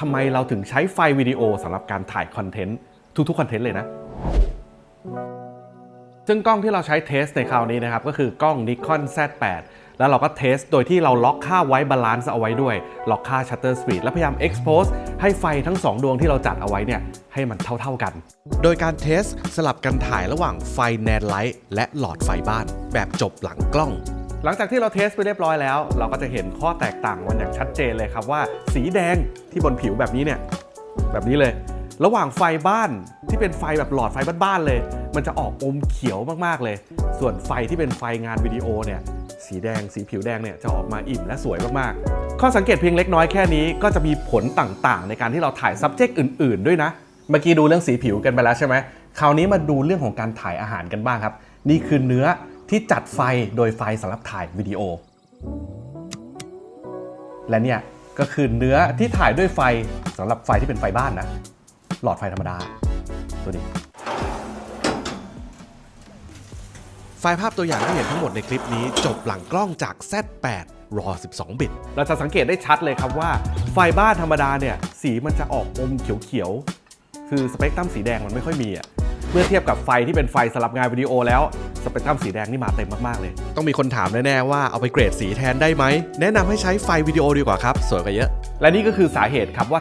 ทำไมเราถึงใช้ไฟวิดีโอสำหรับการถ่ายคอนเทนต์ทุกๆคอนเทนต์เลยนะ ซึ่งกล้องที่เราใช้เทสในคราวนี้นะครับ ก็คือกล้อง Nikon Z8 แล้วเราก็เทสโดยที่เราล็อกค่าไว้บาลานซ์เอาไว้ด้วย ล็อกค่า Shutter Speed และพยายาม Expose ให้ไฟทั้ง 2 ดวงที่เราจัดเอาไว้เนี่ย ให้มันเท่า ๆกัน โดยการเทสสลับกันถ่ายระหว่างไฟแนนไลท์และหลอดไฟบ้าน แบบจบหลังกล้อง หลังจากที่เราเทสไปเรียบร้อยแล้ว เราก็จะเห็นข้อแตกต่างมันอย่างชัดเจนเลยครับว่า สีแดงที่บนผิวแบบนี้เนี่ยแบบนี้เลย ระหว่างไฟบ้านที่เป็นไฟแบบหลอดไฟบ้านๆเลย มันจะออกอมเขียวมากๆเลย ส่วนไฟที่เป็นไฟงานวิดีโอเนี่ยสีแดงสีผิวแดงเนี่ยจะออกมาอิ่มและสวยมากๆ ข้อสังเกตเพียงเล็กน้อยแค่นี้ก็จะมีผลต่างๆ ในการที่เราถ่าย subject อื่น ๆ ด้วยนะ เมื่อกี้ดูเรื่องสีผิวกันไปแล้วใช่ไหมคราวนี้มาดูเรื่องของการถ่ายอาหารกันบ้างครับ นี่คือเนื้อ ที่จัดไฟโดยไฟสำหรับถ่ายวิดีโอ และเนี่ยก็คือเนื้อที่ถ่ายด้วยไฟสำหรับไฟที่เป็นไฟบ้านนะ หลอดไฟธรรมดาตัวนี้ไฟล์ภาพตัวอย่างที่เห็นทั้งหมดในคลิปนี้ จบหลังกล้องจาก Z8 รอ 12 บิต เราจะสังเกตได้ชัดเลยครับว่า ไฟบ้านธรรมดาเนี่ยสีมันจะออกอมเขียวๆ คือสเปกตรัมสีแดงมันไม่ค่อยมีอะเมื่อเทียบกับไฟที่เป็นไฟสำหรับงานวิดีโอแล้ว สเปกตรัมสีแดงนี่มาเต็มมากๆเลย ต้องมีคนถามแน่ๆว่าเอาไปเกรดสีแทนได้ไหม แนะนำให้ใช้ไฟวิดีโอดีกว่าครับ สวยกว่าเยอะ และนี่ก็คือสาเหตุครับว่า